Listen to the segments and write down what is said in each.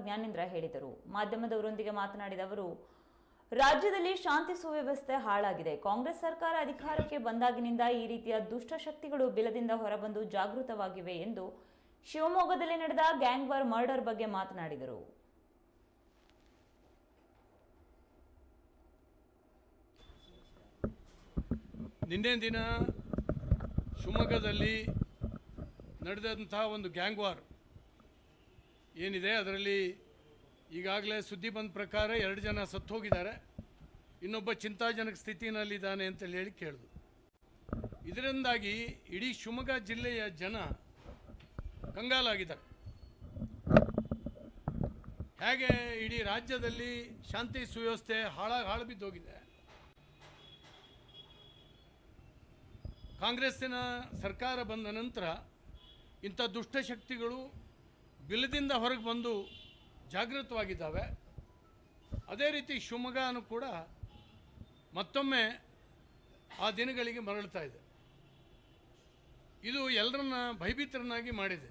ಜ್ಞಾನೇಂದ್ರ ಹೇಳಿದರು. ಮಾಧ್ಯಮದವರೊಂದಿಗೆ ಮಾತನಾಡಿದ ಅವರು, ರಾಜ್ಯದಲ್ಲಿ ಶಾಂತಿ ಸುವ್ಯವಸ್ಥೆ ಹಾಳಾಗಿದೆ. ಕಾಂಗ್ರೆಸ್ ಸರ್ಕಾರ ಅಧಿಕಾರಕ್ಕೆ ಬಂದಾಗಿನಿಂದ ಈ ರೀತಿಯ ದುಷ್ಟಶಕ್ತಿಗಳು ಬಿಲದಿಂದ ಹೊರಬಂದು ಜಾಗೃತವಾಗಿವೆ ಎಂದು ಶಿವಮೊಗ್ಗದಲ್ಲಿ ನಡೆದ ಗ್ಯಾಂಗ್ ವಾರ್ ಮರ್ಡರ್ ಬಗ್ಗೆ ಮಾತನಾಡಿದರು. ನಿನ್ನೆ ದಿನ ಶಿವಮೊಗ್ಗದಲ್ಲಿ ನಡೆದಂತಹ ಒಂದು ಗ್ಯಾಂಗ್ ವಾರ್ ಏನಿದೆ ಅದರಲ್ಲಿ ಈಗಾಗಲೇ ಸುದ್ದಿ ಬಂದ ಪ್ರಕಾರ ಎರಡು ಜನ ಸತ್ತು ಹೋಗಿದ್ದಾರೆ ಇನ್ನೊಬ್ಬ ಚಿಂತಾಜನಕ ಸ್ಥಿತಿನಲ್ಲಿದ್ದಾನೆ ಅಂತೇಳಿ ಹೇಳಿ ಕೇಳಿದ್ರು ಇದರಿಂದಾಗಿ ಇಡೀ ಶಿವಮೊಗ್ಗ ಜಿಲ್ಲೆಯ ಜನ ಕಂಗಾಲಾಗಿದ್ದಾರೆ. ಹೇಗೆ ಇಡೀ ರಾಜ್ಯದಲ್ಲಿ ಶಾಂತಿ ಸುವ್ಯವಸ್ಥೆ ಹಾಳಾಗಿ ಹಾಳು ಬಿದ್ದೋಗಿದೆ. ಕಾಂಗ್ರೆಸ್ಸಿನ ಸರ್ಕಾರ ಬಂದ ನಂತರ ಇಂಥ ದುಷ್ಟಶಕ್ತಿಗಳು ಬಿಲದಿಂದ ಹೊರಗೆ ಬಂದು ಜಾಗೃತವಾಗಿದ್ದಾವೆ. ಅದೇ ರೀತಿ ಶಿವಮೊಗ್ಗನೂ ಕೂಡ ಮತ್ತೊಮ್ಮೆ ಆ ದಿನಗಳಿಗೆ ಮರಳ್ತಾ ಇದೆ. ಇದು ಎಲ್ಲರನ್ನ ಭಯಭೀತರನ್ನಾಗಿ ಮಾಡಿದೆ.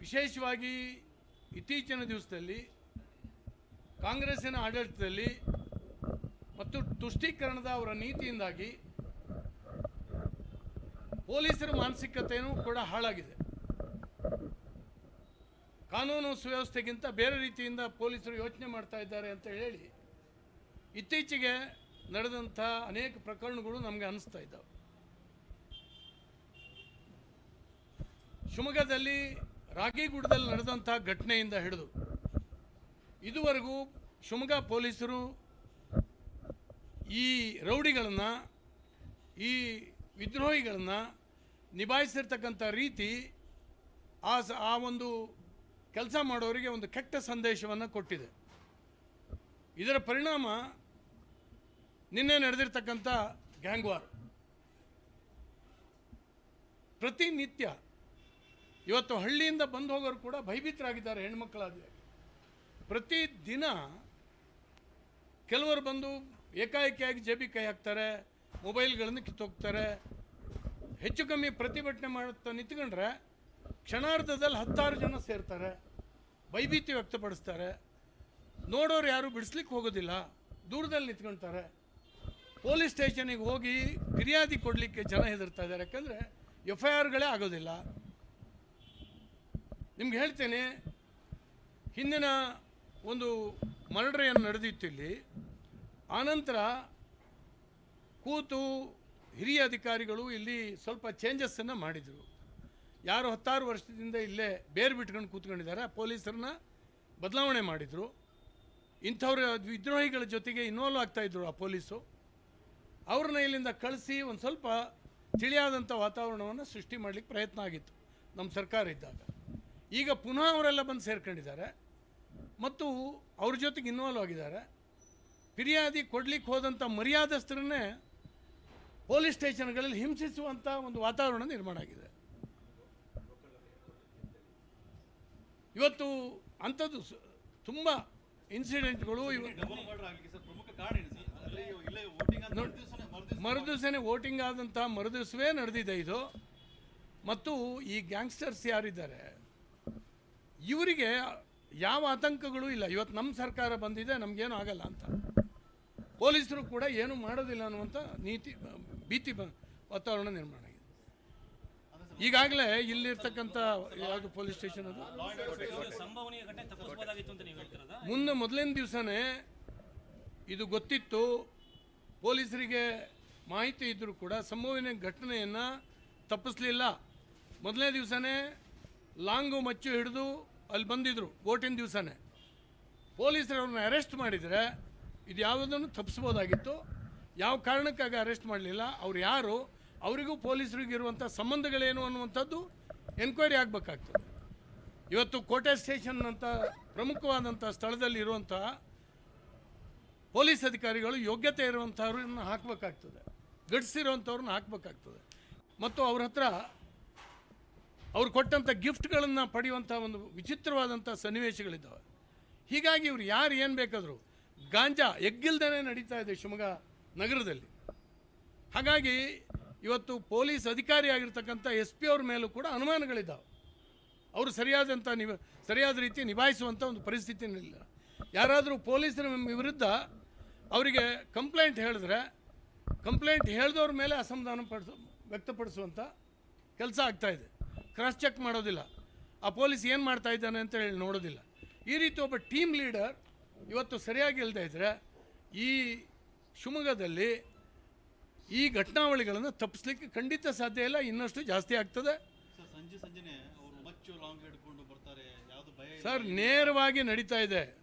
ವಿಶೇಷವಾಗಿ ಇತ್ತೀಚಿನ ದಿವಸದಲ್ಲಿ ಕಾಂಗ್ರೆಸ್ಸಿನ ಆಡಳಿತದಲ್ಲಿ ಮತ್ತು ತುಷ್ಟೀಕರಣದ ಅವರ ನೀತಿಯಿಂದಾಗಿ ಪೊಲೀಸರ ಮಾನಸಿಕತೆಯೂ ಕೂಡ ಹಾಳಾಗಿದೆ. ಕಾನೂನು ಸುವ್ಯವಸ್ಥೆಗಿಂತ ಬೇರೆ ರೀತಿಯಿಂದ ಪೊಲೀಸರು ಯೋಚನೆ ಮಾಡ್ತಾ ಇದ್ದಾರೆ ಅಂತ ಹೇಳಿ ಇತ್ತೀಚೆಗೆ ನಡೆದಂಥ ಅನೇಕ ಪ್ರಕರಣಗಳು ನಮಗೆ ಅನ್ನಿಸ್ತಾ ಇದ್ದಾವೆ. ಶಿವಮೊಗ್ಗದಲ್ಲಿ ರಾಗಿಗುಡದಲ್ಲಿ ನಡೆದಂಥ ಘಟನೆಯಿಂದ ಹಿಡಿದು ಇದುವರೆಗೂ ಶಿವಮೊಗ್ಗ ಪೊಲೀಸರು ಈ ರೌಡಿಗಳನ್ನು, ಈ ವಿದ್ರೋಹಿಗಳನ್ನು ನಿಭಾಯಿಸಿರ್ತಕ್ಕಂಥ ರೀತಿ ಆ ಆ ಒಂದು ಕೆಲಸ ಮಾಡೋರಿಗೆ ಒಂದು ಕೆಟ್ಟ ಸಂದೇಶವನ್ನು ಕೊಟ್ಟಿದೆ. ಇದರ ಪರಿಣಾಮ ನಿನ್ನೆ ನಡೆದಿರ್ತಕ್ಕಂಥ ಗ್ಯಾಂಗ್ ವಾರ್ ಪ್ರತಿನಿತ್ಯ ಇವತ್ತು ಹಳ್ಳಿಯಿಂದ ಬಂದು ಹೋಗೋರು ಕೂಡ ಭಯಭೀತರಾಗಿದ್ದಾರೆ ಹೆಣ್ಮಕ್ಕಳಾದ ಪ್ರತಿ ದಿನ ಕೆಲವರು ಬಂದು ಏಕಾಏಕಿಯಾಗಿ ಜೇಬಿ ಕೈ ಹಾಕ್ತಾರೆ, ಮೊಬೈಲ್ಗಳನ್ನು ಕಿತ್ತೋಗ್ತಾರೆ. ಹೆಚ್ಚು ಕಮ್ಮಿ ಪ್ರತಿಭಟನೆ ಮಾಡುತ್ತಾ ನಿಂತ್ಕೊಂಡ್ರೆ ಕ್ಷಣಾರ್ಧದಲ್ಲಿ ಹತ್ತಾರು ಜನ ಸೇರ್ತಾರೆ. ಭಯಭೀತಿ ವ್ಯಕ್ತಪಡಿಸ್ತಾರೆ. ನೋಡೋರು ಯಾರು ಬಿಡಿಸ್ಲಿಕ್ಕೆ ಹೋಗೋದಿಲ್ಲ. ದೂರದಲ್ಲಿ ನಿಂತ್ಕೊಳ್ತಾರೆ ಪೊಲೀಸ್ ಸ್ಟೇಷನಿಗೆ ಹೋಗಿ ಫಿರ್ಯಾದಿ ಕೊಡಲಿಕ್ಕೆ ಜನ ಹೆದರ್ತಾ ಇದ್ದಾರೆ. ಯಾಕಂದರೆ ಎಫ್ ಐ ಆರ್ಗಳೇ ಆಗೋದಿಲ್ಲ. ನಿಮ್ಗೆ ಹೇಳ್ತೇನೆ, ಹಿಂದಿನ ಒಂದು ಮರ್ಡರ್ ಏನು ನಡೆದಿತ್ತು ಇಲ್ಲಿ. ಆನಂತರ ಕೂತು ಹಿರಿಯ ಅಧಿಕಾರಿಗಳು ಇಲ್ಲಿ ಸ್ವಲ್ಪ ಚೇಂಜಸ್ಸನ್ನು ಮಾಡಿದರು. ಯಾರು ಹತ್ತಾರು ವರ್ಷದಿಂದ ಇಲ್ಲೇ ಬೇರೆ ಬಿಟ್ಕೊಂಡು ಕೂತ್ಕೊಂಡಿದ್ದಾರೆ. ಪೊಲೀಸರನ್ನ ಬದಲಾವಣೆ ಮಾಡಿದರು. ಇಂಥವ್ರ ವಿದ್ರೋಹಿಗಳ ಜೊತೆಗೆ ಇನ್ವಾಲ್ವ್ ಆಗ್ತಾಯಿದ್ರು ಆ ಪೊಲೀಸು. ಅವ್ರನ್ನ ಇಲ್ಲಿಂದ ಕಳಿಸಿ ಒಂದು ಸ್ವಲ್ಪ ತಿಳಿಯಾದಂಥ ವಾತಾವರಣವನ್ನು ಸೃಷ್ಟಿ ಮಾಡಲಿಕ್ಕೆ ಪ್ರಯತ್ನ ಆಗಿತ್ತು ನಮ್ಮ ಸರ್ಕಾರ ಇದ್ದಾಗ. ಈಗ ಪುನಃ ಅವರೆಲ್ಲ ಬಂದು ಸೇರ್ಕೊಂಡಿದ್ದಾರೆ. ಮತ್ತು ಅವ್ರ ಜೊತೆಗೆ ಇನ್ವಾಲ್ವ್ ಆಗಿದ್ದಾರೆ. ಫಿರ್ಯಾದಿ ಕೊಡ್ಲಿಕ್ಕೆ ಹೋದಂಥ ಮರ್ಯಾದಸ್ಥರನ್ನೇ ಪೊಲೀಸ್ ಸ್ಟೇಷನ್ಗಳಲ್ಲಿ ಹಿಂಸಿಸುವಂಥ ಒಂದು ವಾತಾವರಣ ನಿರ್ಮಾಣ ಆಗಿದೆ. ಇವತ್ತು ಅಂಥದ್ದು ತುಂಬ ಇನ್ಸಿಡೆಂಟ್ಗಳು ಮರುದಿವ್ಸನೇ ವೋಟಿಂಗ್ ಆದಂಥ ಮರುದಿವಸವೇ ನಡೆದಿದೆ ಇದು. ಮತ್ತು ಈ ಗ್ಯಾಂಗ್ಸ್ಟರ್ಸ್ ಯಾರಿದ್ದಾರೆ ಇವರಿಗೆ ಯಾವ ಆತಂಕಗಳು ಇಲ್ಲ. ಇವತ್ತು ನಮ್ಮ ಸರ್ಕಾರ ಬಂದಿದೆ ನಮಗೇನು ಆಗಲ್ಲ ಅಂತ. ಪೊಲೀಸರು ಕೂಡ ಏನು ಮಾಡೋದಿಲ್ಲ ಅನ್ನುವಂಥ ನೀತಿ ಭೀತಿ ವಾತಾವರಣ ನಿರ್ಮಾಣ. ಈಗಾಗಲೇ ಇಲ್ಲಿರ್ತಕ್ಕಂಥ ಯಾವುದು ಪೊಲೀಸ್ ಸ್ಟೇಷನ್ ಅದು? ಮುಂದೆ ಮೊದಲನೇ ದಿವಸನೇ ಇದು ಗೊತ್ತಿತ್ತು. ಪೊಲೀಸರಿಗೆ ಮಾಹಿತಿ ಇದ್ದರೂ ಕೂಡ ಸಂಭವನೀಯ ಘಟನೆಯನ್ನು ತಪ್ಪಿಸ್ಲಿಲ್ಲ. ಮೊದಲನೇ ದಿವಸನೇ ಲಾಂಗು ಮಚ್ಚು ಹಿಡಿದು ಅಲ್ಲಿ ಬಂದಿದ್ದರು ಓಟಿನ ದಿವಸನೇ. ಪೊಲೀಸರು ಅವ್ರನ್ನ ಅರೆಸ್ಟ್ ಮಾಡಿದರೆ ಇದು ಯಾವುದನ್ನು ತಪ್ಪಿಸ್ಬೋದಾಗಿತ್ತು ಯಾವ ಕಾರಣಕ್ಕಾಗಿ ಅರೆಸ್ಟ್ ಮಾಡಲಿಲ್ಲ ಅವ್ರು ಯಾರು ಅವರಿಗೂ ಪೊಲೀಸರಿಗೂ ಇರುವಂಥ ಸಂಬಂಧಗಳೇನು ಅನ್ನುವಂಥದ್ದು ಎನ್ಕ್ವೈರಿ ಆಗಬೇಕಾಗ್ತದೆ. ಇವತ್ತು ಕೋಟೆ ಸ್ಟೇಷನ್ ಅಂತ ಪ್ರಮುಖವಾದಂಥ ಸ್ಥಳದಲ್ಲಿ ಇರುವಂಥ ಪೊಲೀಸ್ ಅಧಿಕಾರಿಗಳು ಯೋಗ್ಯತೆ ಇರುವಂಥವ್ರನ್ನ ಹಾಕಬೇಕಾಗ್ತದೆ. ಗಡಿಸಿರುವಂಥವ್ರನ್ನ ಹಾಕಬೇಕಾಗ್ತದೆ. ಮತ್ತು ಅವ್ರ ಹತ್ರ ಅವ್ರು ಕೊಟ್ಟಂಥ ಗಿಫ್ಟ್ಗಳನ್ನು ಪಡೆಯುವಂಥ ಒಂದು ವಿಚಿತ್ರವಾದಂಥ ಸನ್ನಿವೇಶಗಳಿದ್ದಾವೆ. ಹೀಗಾಗಿ ಇವ್ರು ಯಾರು ಏನು ಬೇಕಾದರೂ ಗಾಂಜಾ ಎಗ್ಗಿಲ್ದೇ ನಡೀತಾ ಇದೆ ಶಿವಮೊಗ್ಗ ನಗರದಲ್ಲಿ. ಹಾಗಾಗಿ ಇವತ್ತು ಪೊಲೀಸ್ ಅಧಿಕಾರಿ ಆಗಿರ್ತಕ್ಕಂಥ ಎಸ್ ಪಿ ಅವ್ರ ಮೇಲೂ ಕೂಡ ಅನುಮಾನಗಳಿದ್ದಾವೆ ಅವರು ಸರಿಯಾದಂಥ ನಿವ ಸರಿಯಾದ ರೀತಿ ನಿಭಾಯಿಸುವಂಥ ಒಂದು ಪರಿಸ್ಥಿತಿನಿಲ್ಲ ಯಾರಾದರೂ ಪೊಲೀಸರ ವಿರುದ್ಧ ಅವರಿಗೆ ಕಂಪ್ಲೇಂಟ್ ಹೇಳಿದ್ರೆ, ಕಂಪ್ಲೇಂಟ್ ಹೇಳಿದವ್ರ ಮೇಲೆ ಅಸಮಾಧಾನ ಪಡಿಸ, ವ್ಯಕ್ತಪಡಿಸುವಂಥ ಕೆಲಸ ಆಗ್ತಾಯಿದೆ ಕ್ರಾಸ್ ಚೆಕ್ ಮಾಡೋದಿಲ್ಲ. ಆ ಪೊಲೀಸ್ ಏನು ಮಾಡ್ತಾ ಇದ್ದಾನೆ ಅಂತ ಹೇಳಿ ನೋಡೋದಿಲ್ಲ. ಈ ರೀತಿ ಒಬ್ಬ ಟೀಮ್ ಲೀಡರ್ ಇವತ್ತು ಸರಿಯಾಗಿ ಇಲ್ಲದೆ ಇದ್ದರೆ ಈ ಶಿವಮೊಗ್ಗದಲ್ಲಿ ಈ ಘಟನಾವಳಿಗಳನ್ನು ತಪ್ಪಿಸ್ಲಿಕ್ಕೆ ಖಂಡಿತ ಸಾಧ್ಯ ಇಲ್ಲ ಇನ್ನಷ್ಟು ಜಾಸ್ತಿ ಆಗ್ತದೆ. ಸರ್ ನೇರವಾಗಿ ನಡೀತಾ ಇದೆ.